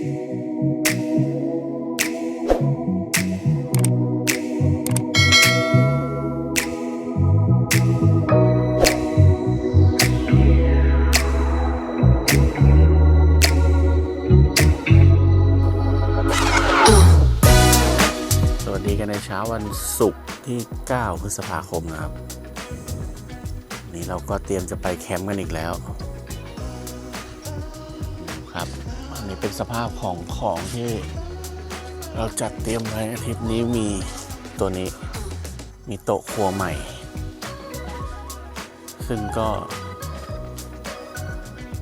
สวัสดีกันในเช้าวันศุกร์ที่ 9 พฤษภาคมนะครับ นี่เราก็เตรียมจะไปแคมป์กันอีกแล้ว เป็นสภาพของของที่เราจัดเตรียมไว้อาทิตย์นี้มีตัวนี้มีโต๊ะครัวใหม่ ซึ่งก็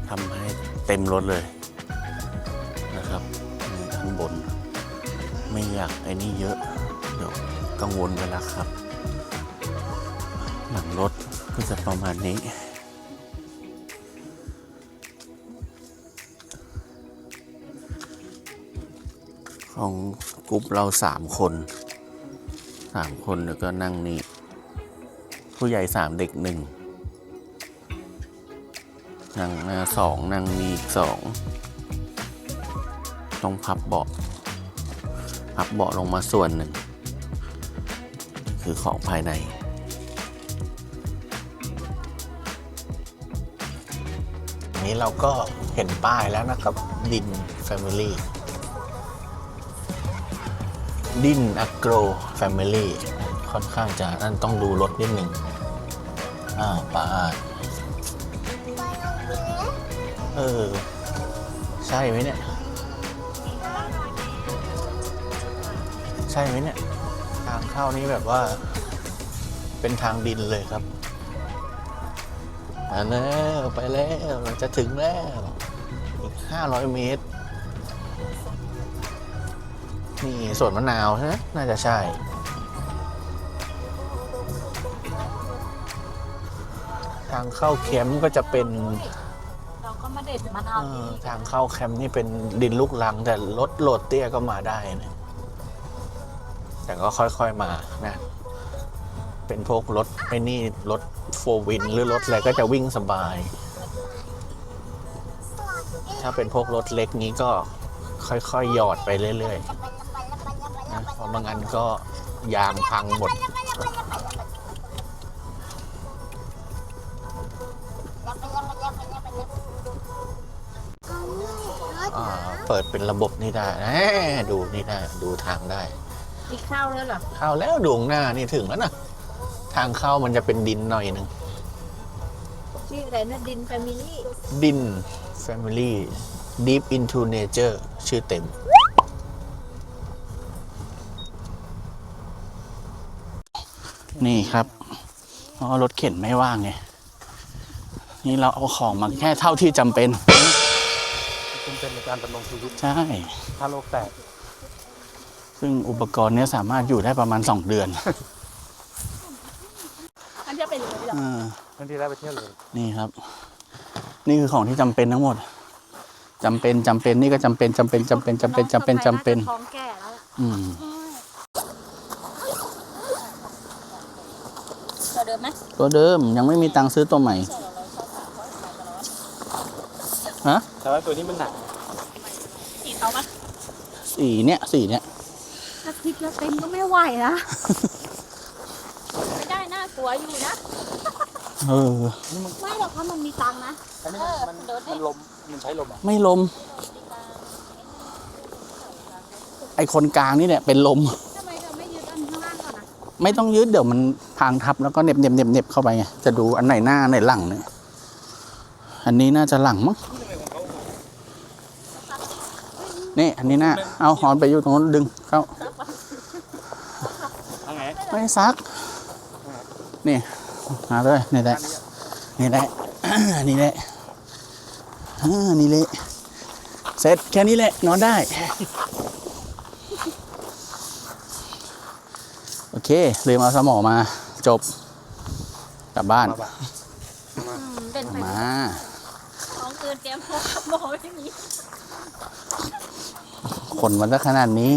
ทำให้เต็มรถเลยนะครับนี่ข้างบน ไม่อยากไอ้นี่เยอะ เดี๋ยวกังวลเวลาครับ หลังรถก็จะประมาณนี้ ของกลุ่มเราสามคนสามคนเดี๋ยวก็นั่งนี่ ผู้ใหญ่สามเด็กหนึ่งนั่งหน้าสองนั่งนี่อีกสองต้องพับเบาะพับเบาะลงมาส่วนหนึ่ง คือของภายในนี้เราก็เห็นป้ายแล้วนะครับดิน Family ดินอ g โกร Family ค่อนข้างจะนั่นต้องดูรถนิดหนึ่งอ้าวป้าเออ ใช่ไหมเนี่ย ใช่ไหมเนี่ย ทางเข้านี้แบบว่า เป็นทางดินเลยครับมาแล้วไปแล้วจะถึงแล้ว อีก 500 เมตร นี่สวนมะนาวใช่ไหมน่าจะใช่ ทางเข้าแคมป์ก็จะเป็นเราก็มาเด็ดมะนาเอวอทางเข้าแคมป์นี่เป็นดินลูกลัง แต่รถโหลดเตี้ยก็มาได้นะแต่ก็ค่อยๆมานะ เป็นพวกรถไอ้นี่รถโฟวินหรือรถอะไรก็จะวิ่งสบาย ถ้าเป็นพวกรถเล็กนี้ก็ค่อยๆหยอดไปเรื่อยๆนะเพราะ บางอันก็ยางพังหมด อ่า เปิดเป็นระบบนี่ได้แหมดูนี่ได้ ดูทางได้มีข้าวแล้วเหรอเข้าแล้วดวงหน้านี่ถึงแล้วนะทางเข้ามันจะเป็นดินหน่อยหนึ่ง ชื่ออะไรนะดินแฟมิลี่ดิน Family Deep into Nature ชื่อเต็ม นี่ครับเพราะว่ารถเข็นไม่ว่างไง นี่เราเอาของมาแค่เท่าที่จำเป็น จำเป็นในการดำรงชีวิตใช่ ถ้าโลกแตกซึ่งอุปกรณ์เนี้ยสามารถอยู่ได้ประมาณ 2 เดือนอันจะเป็นเลยเหรออ่าทันทีได้ไปเที่ยวเลยนี่ครับ นี่คือของที่จำเป็นทั้งหมดจำเป็นจำเป็นนี่ก็จำเป็นจำเป็นจำเป็นจำเป็นจำเป็นจำเป็นท้องแก่แล้วล่ะอืมตั เดิมไหมตัวเดิมยังไม่มีตังค์ซื้อตัวใหม่ฮะแต่ว่าตัวนี้มันหนักสีเขาปะสีเนี้ยสีเนี้ยถ้าพลิกแล้วเต็มก็ไม่ไหวนะไม่ได้น่ากลัวอยู่นะ เออ ไม่หรอกเพราะมันมีตังค์นะ อันนี้มันเออมันลมมันใช้ลมอะไม่ลม ไอคนกลางนี่เนี่ยเป็นลม ทำไมเราไม่ยืดอันข้างล่างก่อนนะไม่ต้องยืดเดี๋ยวมัน พางทับแล้วก็เน็บเน็บเน็บเน็บเข้าไปไงจะดูอันไหนหน้าอันไหนหลังเนี่ยอันนี้น่าจะหลังมั้งนี่อันนี้หน้าเอาหอนไปอยู่ตรงนู้นดึงเข้าไม่ซักนี่มาเลยนี่ได้นี่ได้นี่แหละอ่านี่เลยเสร็จแค่นี้แหละนอนได้ โอเคลืมเอาสมอมา จบ กลับบ้าน มาปะอืมเป็นไปมาท้องเกินแกมพกโมไม่มีขนมันซะขนาดนี้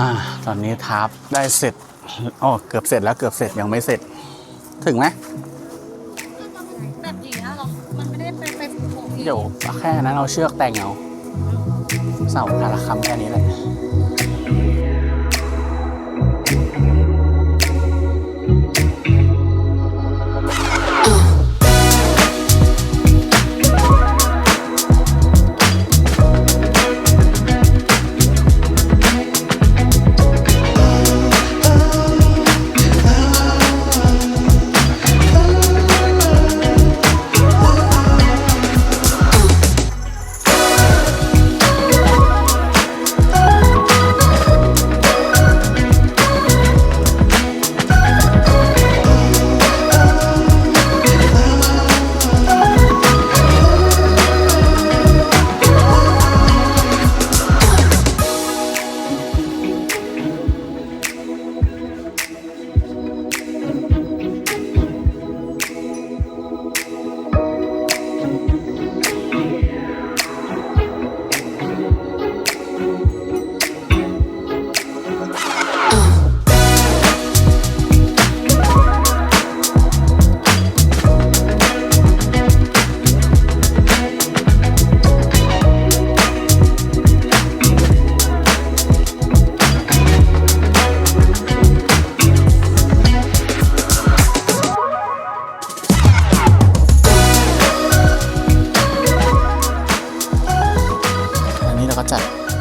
อ่า ตอนนี้ทาร์ปได้เสร็จอ๋อเกือบเสร็จแล้วเกือบเสร็จยังไม่เสร็จ ถึงไหมแบบนี้หรอมันไม่ได้เป็นเป็นโค้งเดี๋ยวแค่นั้นเอาเชือกแต่งเอาเสาพาราคำแค่นี้แหละ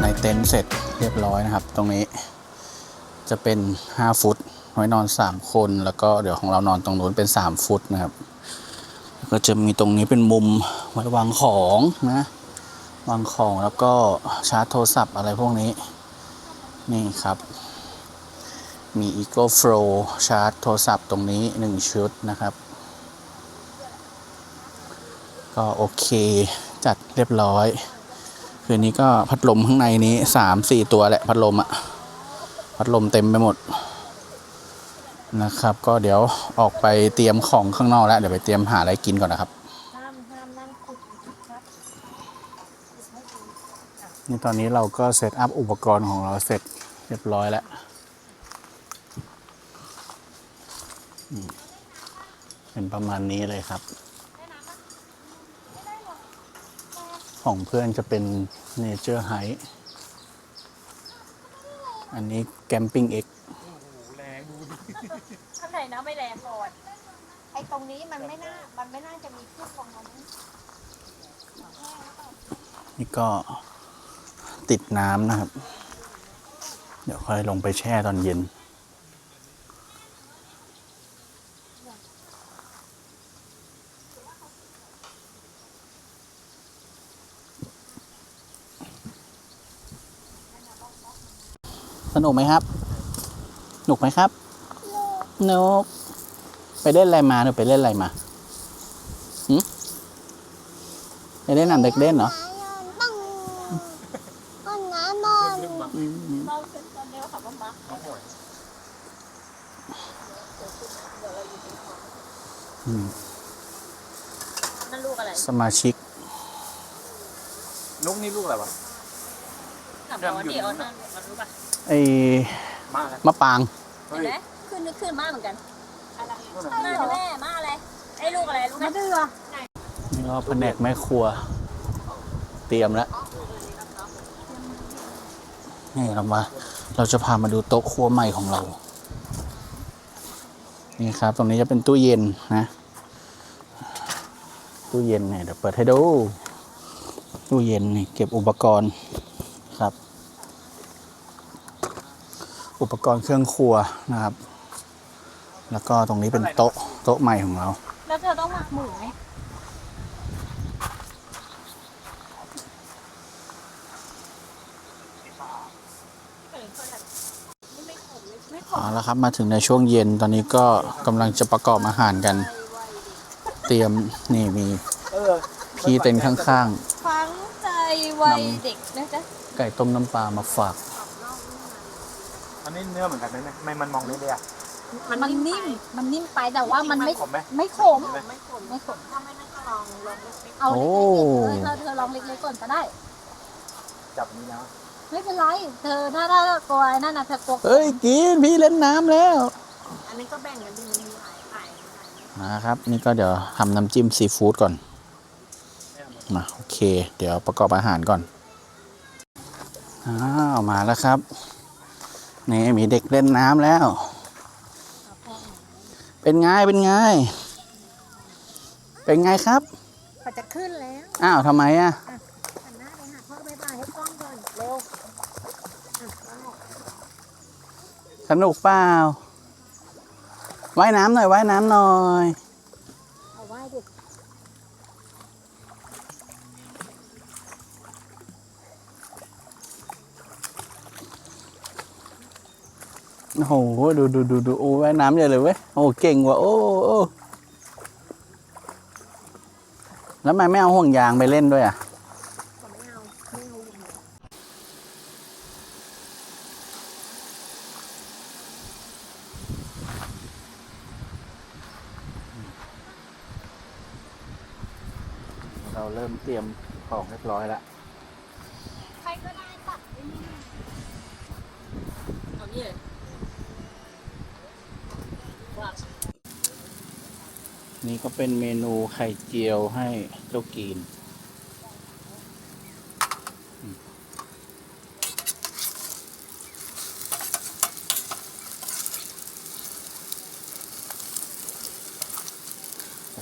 ในเต็นท์เสร็จเรียบร้อยนะครับ ตรงนี้จะเป็น 5 ฟุตไว้นอน 3 คน แล้วก็เดี๋ยวของเรานอนตรงนู้นเป็น 3 ฟุตนะครับ ก็จะมีตรงนี้เป็นมุมไว้วางของนะวางของแล้วก็ชาร์จโทรศัพท์อะไรพวกนี้ นี่ครับ มี Eco Flow ชาร์จโทรศัพท์ตรงนี้ 1 ชุดนะครับ ก็โอเคจัดเรียบร้อย คืนนี้ก็พัดลมข้างในนี้สามสี่ตัวแหละพัดลมอะพัดลมเต็มไปหมดนะครับ ก็เดี๋ยวออกไปเตรียมของข้างนอกแล้วเดี๋ยวไปเตรียมหาอะไรกินก่อนนะครับนี่ตอนนี้เราก็เซตอัพอุปกรณ์ของเราเสร็จเรียบร้อยแล้วเป็นประมาณนี้เลยครับ ของเพื่อนจะเป็นเนเจอร์ไฮอันนี้แกมปิ้งเอ็กข้างในนะไม่แรงก่อนไอ้ตรงนี้มันไม่น่า มันไม่น่าจะมีขึ้นตรงนั้นนี่ก็ติดน้ำนะครับ เดี๋ยวค่อยลงไปแช่ตอนเย็น นุกไหมครับ หนุกไหมครับหนุกไปเล่นอะไรมาหนูไปเล่นอะไรมาหืมไปเล่นหนังเด็กเล่นเหรอเราเป็นตอนเดียวค่ะป้ามาอืมนั่นลูกอะไร สมาชิกลูกนี่ลูกอะไรวะ ถามว่าเดี๋ยวนั่นมันรู้ป่ะไอ้มาแล้วมะปาง เห็นไหมขึ้นนึกขึ้นมาเหมือนกันนู่นมาน่ะแม่มาอะไรไอ้ลูกอะไรลูกนั่นเดือนี่ก็แผนกแม่ครัว เตรียมแล้วนี่เรามา เราจะพามาดูโต๊ะครัวใหม่ของเรา นี่ครับ ตรงนี้จะเป็นตู้เย็นนะ ตู้เย็นเนี่ยเดี๋ยวเปิดให้ดู ตู้เย็นนี่เก็บอุปกรณ์ครับ อุปกรณ์เครื่องครัวนะครับ แล้วก็ตรงนี้เป็นโต๊ะโต๊ะใหม่ของเรา แล้วเธอต้องหมักหมูไหมเอาละครับมาถึงในช่วงเย็นตอนนี้ก็กำลังจะประกอบอาหารกัน เตรียมนี่มีเออที่เต็นท์ข้างฟังใจวัยเด็กนะจ๊ะๆไก่ต้มน้ำปลามาฝาก อันนี้เนื้อเหมือนกันไหมเนี่ยไม่มันมองเรื่อยๆอะมันนิ่ม มันนิ่มไปแต่ว่ามันไม่ขมไหมไม่ขมใช่ไหมไม่ขมถ้าไม่นั่นก็ลองลองเล็กๆเอาเล็กๆเออเราเธอลองเล็กๆก่อนก็ได้ จับนี้นะไม่เป็นไร เธอถ้าถ้ากลัวไอ้นั่นนะเธอกลัวเฮ้ยกินพี่เล่นน้ำแล้วอันนี้ก็แบ่งกันดีมีหลายหลายหลายนะครับ นี่ก็เดี๋ยวทำน้ำจิ้มซีฟู้ดก่อนมาโอเค เดี๋ยวประกอบอาหารก่อนอ้าวมาแล้วครับ นี่มีเด็กเล่นน้ำแล้ว เป็นไงเป็นไง เป็นไงครับเขาจะขึ้นแล้วอ้าวทำไมอะหันหน้าไปหาพ่อบ๊ายบายให้กล้องก่อนเร็วอะกล้องสนุกเปล่าว่ายน้ำหน่อยว่ายน้ำหน่อย โอ้โหดูดูดูดูโอ้ว่ายน้ำใหญ่เลยเว้ยโอ้เก่งว่ะโอ้โอ้แล้วทำไมไม่เอาห่วงยางไปเล่นด้วยอะเขาไม่เอาไม่เอาอย่างนี้เราเริ่มเตรียมของเรียบร้อยแล้วใครก็ได้ตัดไอ้นี่เอานี่เลยว่า นี่ก็เป็นเมนูไข่เจียวให้เจ้ากีน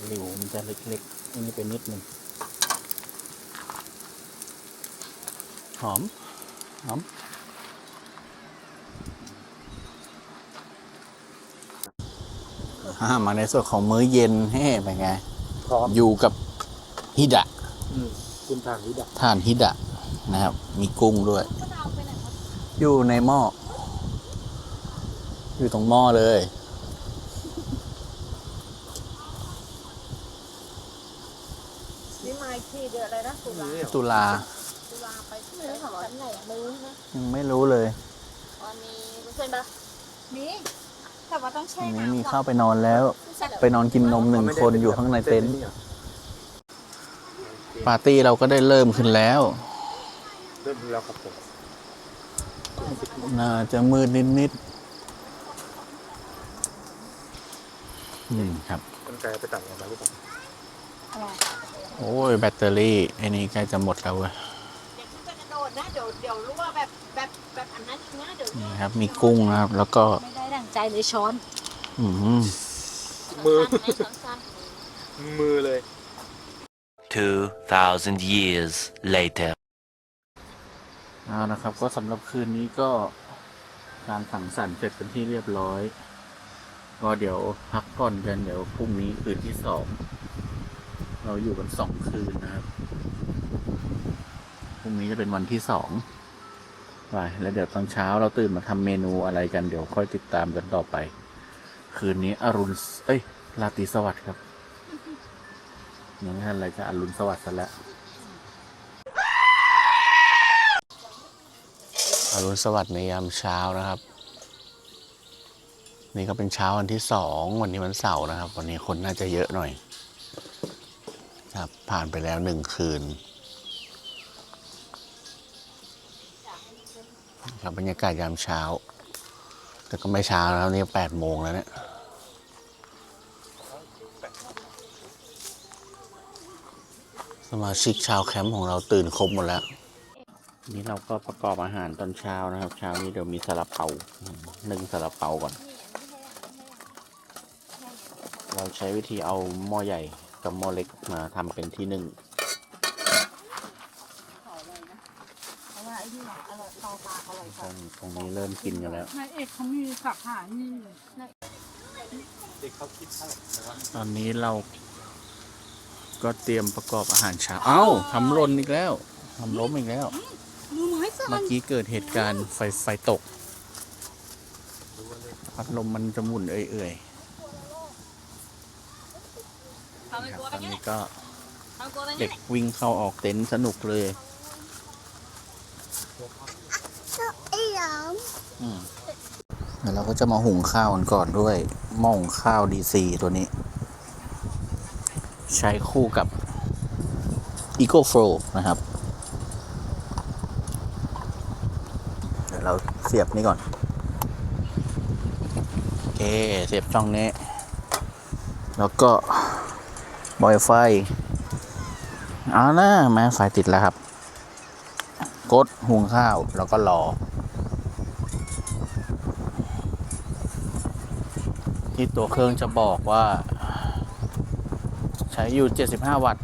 หลิวมันจะเล็กๆอันนี้เป็นนิดหนึ่ง หอม หอม อ่ามาในส่วนของมื้อเย็นเฮ้เป็นไง พร้อมอยู่กับฮิดะอืมคุณทางนี้ดักทานฮิดะนะครับ มีกุ้งด้วย อยู่ในหม้อ อยู่ตรงหม้อเลย นี่มาอีกทีเดือนอะไรนะตุลาตุลา ตุลาไปที่ไหนของฉันไหนไม่รู้นะยังไม่รู้เลยวันนี้รู้เส้นปะมี แต่ว่าต้องแช่อันนี้น้ำมีก่เข้าอนไปนอนแล้ว ไปนอนกินนมหนึ่งคนอยู่ข้างในเต็นท์ปาร์ตี้เราก็ได้เริ่มขึ้นแล้ว เริ่มแล้วครับผมน่าจะมืดนิดๆอืมครับมันกลายไปตัดออกมาหรือเปล่าอะไรโอ้ยแบตเตอรี่ไอ้นี่ใกล้จะหมดแล้วเว้ยเดี๋ยวจะกระโดดนะเดี๋ยวเดี๋ยวรู้ว่าแบบแบบแบบอันนั้นนะเดี๋ยวนี่ครับ มีกุ้งนะครับ แล้วก็ไม่ได้ดั่ง ใจเลยช้อนอืมมือสั้นมือเลย 2,000 years later. เอานะครับ ก็สำหรับคืนนี้ก็การสังสรรค์เสร็จเป็นที่เรียบร้อย ก็เดี๋ยวพักผ่อนกันเดี๋ยวพรุ่งนี้คืนที่สองเราอยู่กันสองคืนนะครับ พรุ่งนี้จะเป็นวันที่สอง ไปแล้วเดี๋ยวตอนเช้าเราตื่นมาทำเมนูอะไรกันเดี๋ยวค่อยติดตามกันต่อไป คืนนี้อรุณเอ้ยราตรีสวัสดิ์ครับยังไม่ทันอะไรจะอรุณสวัสดิ์ซะแล้วอรุณสวัสดิ์ในยามเช้านะครับ นี่ก็เป็นเช้าวันที่สองวันนี้วันเสาร์นะครับ วันนี้คนน่าจะเยอะหน่อย ครับ ผ่านไปแล้วหนึ่งคืน ครับบรรยากาศยามเช้า แต่ก็ไม่เช้าแล้วนี่แปดโมงแล้วเนี่ยสมาชิกชาวแคมป์ของเราตื่นครบหมดแล้ว นี่เราก็ประกอบอาหารตอนเช้านะครับ เช้านี้เดี๋ยวมีซาลาเปาหนึ่งซาลาเปาก่อน เราใช้วิธีเอาหม้อใหญ่กับหม้อเล็กมาทำเป็นที่หนึ่ง เพราะว่าไอ้นี่อร่อยตอปลาอร่อยกว่า ต รงนี้เริ่มกินกันแล้ว นายเอกเขามีสักหานี่เด็กเขาคิดเท่าไหร่นะครับตอนนี้เราก็เตรียมประกอบอาหารเช้า เอ้าทำหล่นอีกแล้วทำล้มอีกแล้ว มือไม้สั่เมื่อนกี้เกิดเหตุการณ์ไฟไฟตก พัดลมมันจะหมุนเอื่อยทำไมๆกลัวตกัอนนเนี่ยนี้ก็ทำกลัวกันเด็เนี่ยกวิ่งเข้าออกเต็นท์สนุกเลย อืมเดี๋ยวเราก็จะมาหุงข้าวกันก่อนด้วยหม้อหุงข้าวดีซีตัวนี้ ใช้คู่กับ Eco Flow นะครับ เดี๋ยวเราเสียบนี่ก่อน โอเค เสียบช่องนี้ แล้วก็บอยไฟเอานะแม่ไฟติดแล้วครับ กดหุงข้าวแล้วก็รอ ที่ตัวเครื่องจะบอกว่า ใช้อยู่ 75 วัตต์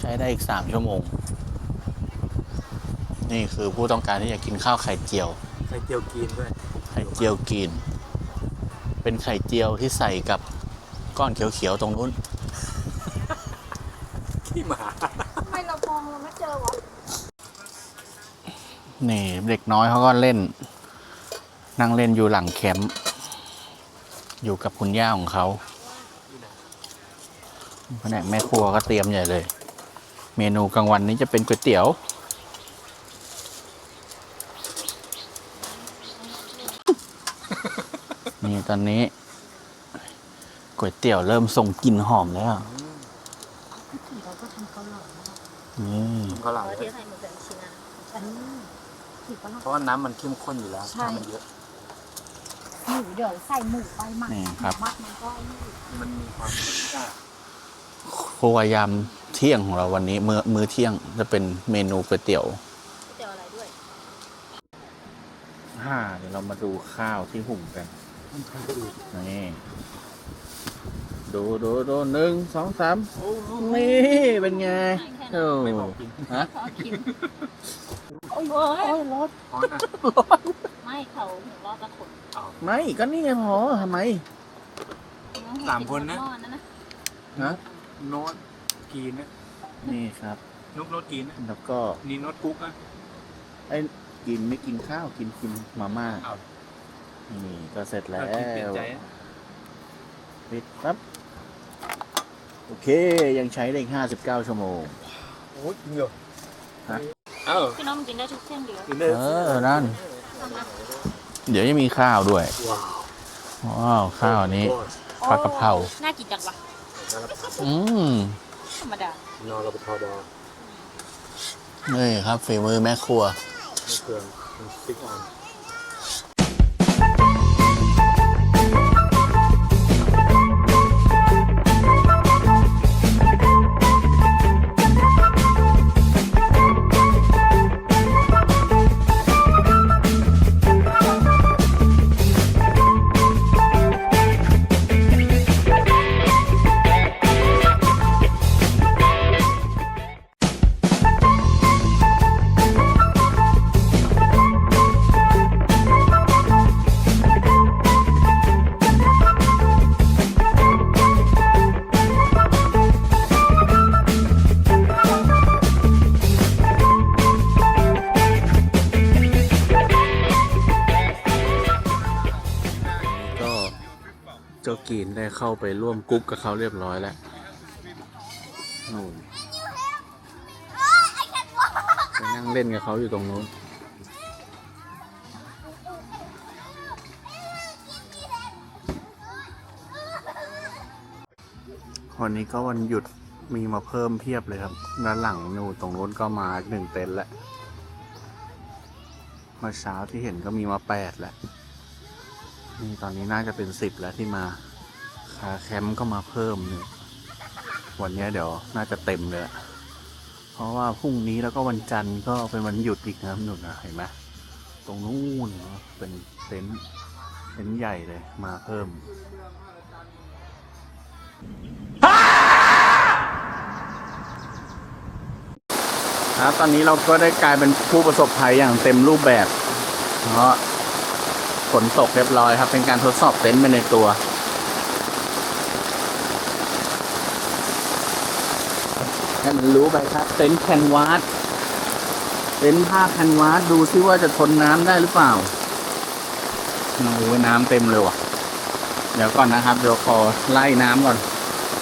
ใช้ได้อีก 3 ชั่วโมง นี่คือผู้ต้องการที่จะกินข้าวไข่เจียว ไข่เจียวกินด้วย ไข่เจียวกิน เป็นไข่เจียวที่ใส่กับก้อนเขียวๆตรงนู้นขี้หมาทำไมเรามองเราไม่เจอวะ นี่เด็กน้อยเขาก็เล่น นั่งเล่นอยู่หลังแคมป์อยู่กับคุณย่าของเขาแผนกแม่ครัวก็เตรียมใหญ่เลย เมนูกลางวันนี้จะเป็นก๋วยเตี๋ยวนี่ตอนนี้ก๋วยเตี๋ยวเริ่มส่งกลิ่นหอมแล้วเราก็ทำเกาเหลานี่เขาหลังเทียใส่หมูแดงชิ้นนะอันนี้ถือว่าเพราะว่าน้ำมันเข้มข้นอยู่แล้วใช่น้ำมันเยอะ หมูเดี๋ยวใส่หมูไปหมักนี่ครับ หมักมันก็นี่มันมีความซ่าครัวยามเที่ยงของเราวันนี้มื้อมื้อเที่ยงจะเป็นเมนูก๋วยเตี๋ยวเดี๋ยวอะไรด้วย ห้าเดี๋ยวเรามาดูข้าวที่หุงกันนี่ ดูดูดูหนึ่งสองสามนี่ เป็นไงโอ้ไม่บอกกินฮะ ขอกิน โอ้ยโอ้ยรถ ร้อนอะไม่ เขาถึงรอบตะขนไม่ก็นี่ไงพอทำไม สามคนนะหม้อนั่นนะฮะ โน้ตกีนนะนี่ครับนุกโน้ตกีนนะแล้วก็นี่โน้ตกุ๊กนะไอ้กินไม่กินข้าวกินกินมาม่าเอานี่ก็เสร็จแล้วเอากินเปลี่ยนใจอะปิดปั๊บโอเค ยังใช้ได้อีกห้าสิบเก้าชั่วโมง โอ้ยจริงเหรอฮะเอ้าพี่น้องมันกินได้ทุกเส้นเดียว กินได้ เออ นั่น เดี๋ยวจะมีข้าวด้วย ว้าวว้าว ข้าวนี้ผัดกะเพราน่ากินจังวะอืมธรรมดานอนเราไปทอดอนี่ครับฝีมือแม่ครัว ไม่เครื่องมันสติ๊กออน เจ้ากีนได้เข้าไปร่วมกรุ๊ปกับเขาเรียบร้อยแล้วนู่นไปนั่งเล่นกับเขาอยู่ตรงนู้นวันนี้ก็วันหยุดมีมาเพิ่มเพียบเลยครับด้านหลังนู่ตรงนู้นก็มาหนึ่งเต็นท์แล้วเมื่อเช้าที่เห็นก็มีมาแปดแล้ว นี่ตอนนี้น่าจะเป็นสิบแล้วที่มาคาแคมป์ก็มาเพิ่มหนึ่งวันนี้เดี๋ยวน่าจะเต็มเลยอะเพราะว่าพรุ่งนี้แล้วก็วันจันทร์ก็เป็นวันหยุดอีกนะครับหนุนนะเห็นไหมตรงนู้นเนอะเป็นเต็นท์เต็นท์ใหญ่เลยมาเพิ่มครับตอนนี้เราก็ได้กลายเป็นผู้ประสบภัยอย่างเต็มรูปแบบ เพราะ ฝนตกเรียบร้อยครับ เป็นการทดสอบเต็นท์ไปในตัว ให้มันรู้ไปครับ เต็นท์แคนวาสเต็นท์ผ้าแคนวาสดูซิว่าจะทนน้ำได้หรือเปล่าโอ้ยน้ำเต็มเลยว่ะ เดี๋ยวก่อนนะครับ เดี๋ยวขอไล่น้ำก่อน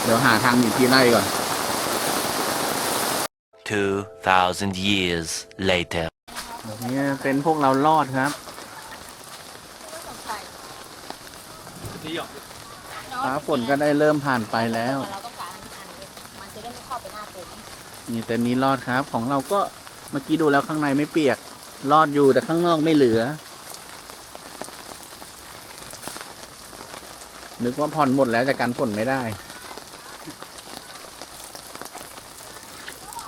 เดี๋ยวหาทางอยู่ที่ไล่ก่อน2,000 years later. นี่เป็นพวกเรารอดครับ นี่หรอ ฟ้าฝนก็ได้เริ่มผ่านไปแล้ว เราต้องการอันนี้มันจะได้ไม่เข้าไปหน้าเต็นท์นี่เต็นท์นี้รอดครับ ของเราก็เมื่อกี้ดูแล้วข้างในไม่เปียก รอดอยู่แต่ข้างนอกไม่เหลือ นึกว่าผ่อนหมดแล้วแต่กันฝนไม่ได้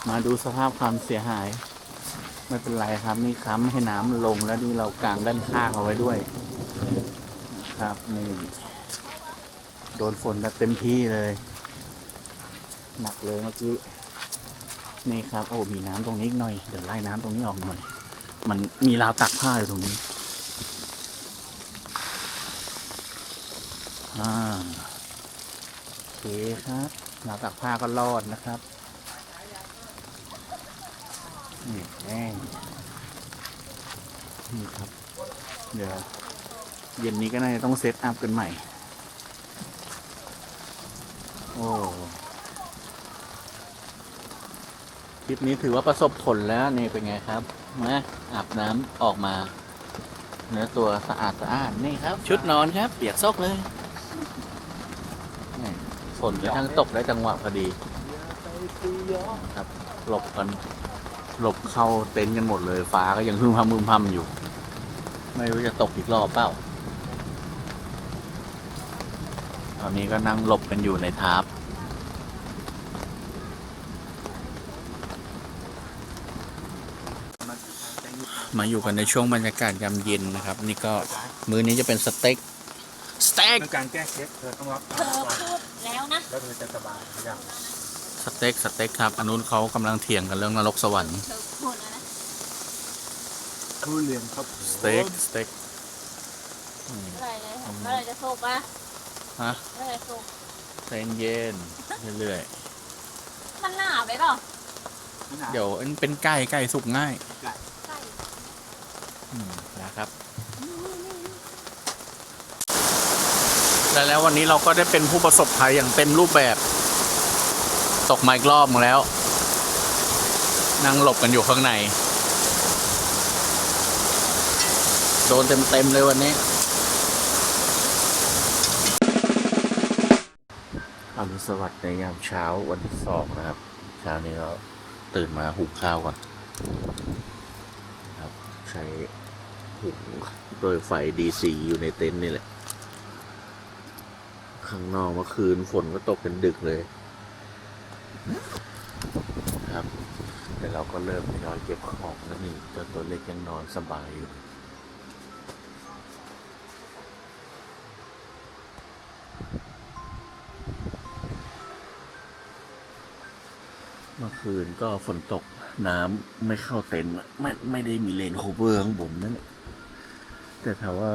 มาดูสภาพความเสียหาย ไม่เป็นไรครับ นี่ค้ำให้น้ำลงแล้วนี่เรากางด้านข้างเอาไว้ด้วย ครับนี่ โดนฝนแบบเต็มที่เลย หนักเลยเมื่อกี้ นี่ครับ โอ้ มีน้ำตรงนี้อีกหน่อย เดี๋ยวไล่น้ำตรงนี้ออกหน่อย มันมีราวตักผ้าอยู่ตรงนี้อ่าโอเคครับราวตักผ้าก็รอดนะครับนี่แน่นี่ครับ เดี๋ยวเย็นนี้ก็น่าจะต้องเซตอัพกันใหม่ โอ้คลิปนี้ถือว่าประสบผลแล้วนี่เป็นไงครับนะอาบน้ำออกมา เนื้อตัวสะอาดสะอาดนี่ครับ ชุดนอนครับ เปียกซกเลยนี่ฝนกระทั่งตกได้จังหวะพอดีครับหลบกันหลบเข้าเต็นท์กันหมดเลย ฟ้าก็ยังพึ่มพำพึ่มพำอยู่ ไม่รู้จะตกอีกรอบเปล่า ต อนนี้ก็นั่งหลบกันอยู่ในทาร์ปมาอยู่กันในช่วงบรรยากาศยามเย็นนะครับ นี่ก็มื้อนี้จะเป็นสเต็กสเต็กเป็นการแก้เคล็ดเธอต้องรับเธอพูดแล้วนะแล้วเธอจะสบายทุกอย่างสเต็กสเต็กครับอันนู้นเขากำลังเถียงกันเรื่องนรกสวรรค์เธอพูดแล้วนะทุเรียนครับสเต็กสเต็กอืมเมื่อไหรเลยเมื่อไหรจะสุกอะ ฮะเมื่อไหรสุกใจเย็นเรื่อยมันหนาไปเปล่าๆเดี๋ยวอันเป็นไก่ไก่สุกง่ายไก่อืมนะครับ และแล้ววันนี้เราก็ได้เป็นผู้ประสบภัยอย่างเต็มรูปแบบ ตกมาอีกรอบมาแล้ว นั่งหลบกันอยู่ข้างใน โดนเต็มๆเลยวันนี้ อรุณสวัสดิ์ในยามเช้าวันที่สองนะครับ เช้านี้เราตื่นมาหุงข้าวก่อนครับ ใช้หุงโดยไฟ DC อยู่ในเต็นท์นี่แหละ ข้างนอกเมื่อคืนฝนก็ตกเป็นดึกเลย ครับ แต่เราก็เริ่มทยอยเก็บของแล้วนี่เจ้าตัวเล็กยังนอนสบายอยู่ คืนก็ฝนตกน้ำไม่เข้าเต็นท์ไม่ไม่ได้มีเลนโคเวอร์ข้างบนนั่นแหละแต่ถามว่า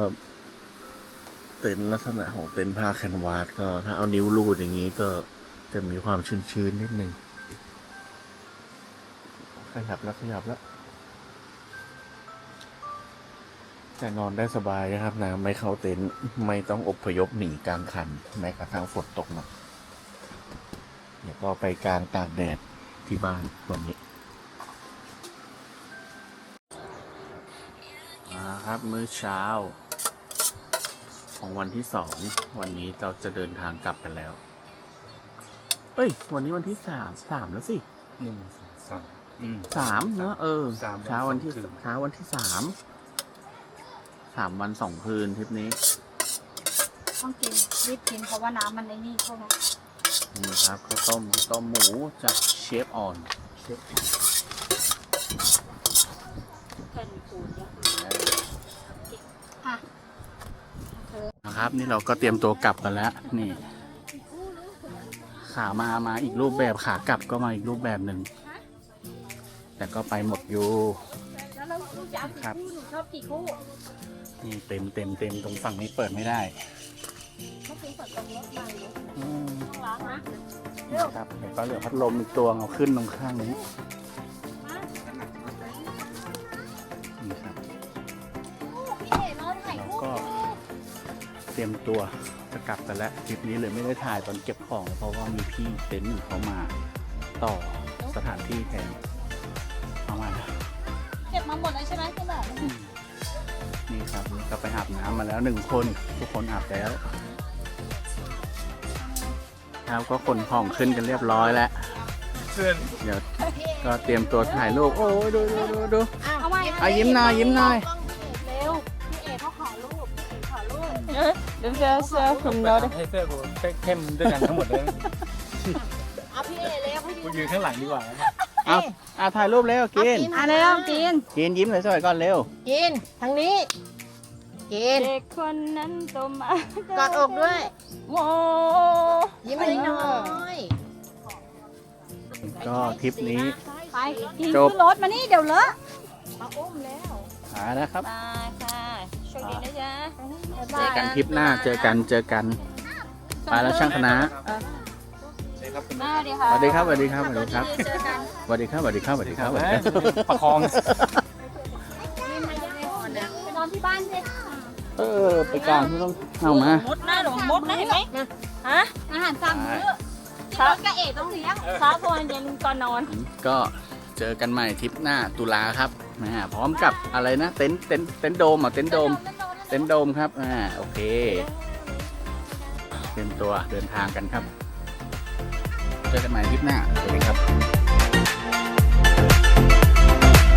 เต็นท์ลักษณะของเต็นท์ผ้าแคนวาสก็ถ้าเอานิ้วลูดอย่างนี้ก็จะมีความชื้นๆนิดนึงขยับแล้วขยับแล้วแต่นอนได้สบายนะครับน้ำไม่เข้าเต็นท์ไม่ต้องอพยพหนีกลางคันแม้กระทั่งฝนตกหนักเดี๋ยวก็ไปกลางตากแดด ที่บ้านวันนี้มาครับมื้อเช้า ของวันที่สองวันนี้เราจะเดินทางกลับกันแล้ว เอ้ย วันนี้วันที่สามสามแล้วสิหนึ่งสองอืม สามเนอะเออสามวันเช้าวันที่สองคืน เช้าวันที่สามสามวันสองคืนทริปนี้ต้องกินรีบกินเพราะว่าน้ำมันในนี่เข้ามานี่ครับข้าวต้มข้าวต้มหมูจากเช ฟออนเชฟแผ่นปูนเนี่ยอะเธอนะครับ นี่เราก็เตรียมตัวกลับกันแล้ว นี่ ขามามาอีกรูปแบบขากลับก็มาอีกรูปแบบหนึ่ง แต่ก็ไปหมดอยู่แล้วเราลูกจะเอากี่ครับคู่หนูชอบกี่คู่นี่เต็มเต็มเต็มตรงฝั่งนี้เปิดไม่ได้เมื่อคืนฝนตกรถมาอยู่อืมต้องล้างนะ ครับเดี๋ยวก็เหลือพัดลมอีกตัวเอาขึ้นตรงข้างนี้มานี่ครับพี่เอ๋รอถ่ายเราคู่ก็เตรียมตัวจะกลับกันแล้วทริปนี้เลยไม่ได้ถ่ายตอนเก็บของ เพราะว่ามีพี่เต็นท์อยู่เขามาต่อสถานที่แทนเอามาแล้วเก็บมาหมดแล้วใช่ไหมพี่บอกอืมนี่ครับนี่ก็ไปอาบน้ำมาแล้วหนึ่งคนทุกคนอาบแล้ว ครับ ก็ขนของขึ้นกันเรียบร้อยแล้วพื่อนเดี๋ยวก็เตรียมตัวถ่ายรูปโอ้ยดูดูดูดูเอาไว้อะยิ้มหน่อยยิ้มหน่อยเร็วพี่เอเขาขอรูปพี่เอขอรูปเดี๋ยวจะเสื้อคลุมเราให้เสื้อกูเข้มด้วยกันทั้งหมดเลยเอาพี่เอเร็วให้กูยืนข้างหลังดีกว่าเอาอะถ่ายรูปเร็วกินอะเร็วกินกินยิ้มสวยๆก่อนเร็วกินทางนี้กินเด็กคนนั้นโตมากอดอกด้วยโว้ ยิ้มให้น้อยก็ทริปนี้ไปกินจบขึ้นรถมานี่เดี๋ยวเลอะมาอุ้มแล้วหาแล้วครับตายค่ะโชคดีนะจ๊ะเจอกันทริปหน้าเจอกันเจอกันไปแล้วช่างคณะมาดีค่ะสวัสดีครับสวัสดีครับสวัสดีครับเจอกันสวัสดีครับสวัสดีครับสวัสดีครับสวัสดีครับประคองไปนอนที่บ้านสิ เออ ไปกลางที่ต้องเอามา มดหน้าหลงมดนะเห็นไหมฮะอาหารสามมื้อที่รถกระเอกต้องเลี้ยงเช้าก่อนเย็นก่อนนอน ก็เจอกันใหม่ทริปหน้าตุลาครับนะพร้อมกับอะไรนะ เต็นท์เต็นท์เต็นท์โดมเหรอะเต็นท์โดม เต็นท์โดมครับอ่าโอเคเตรียมตัวเดินทางกันครับ เจอกันใหม่ทริปหน้าสวัสดีครับ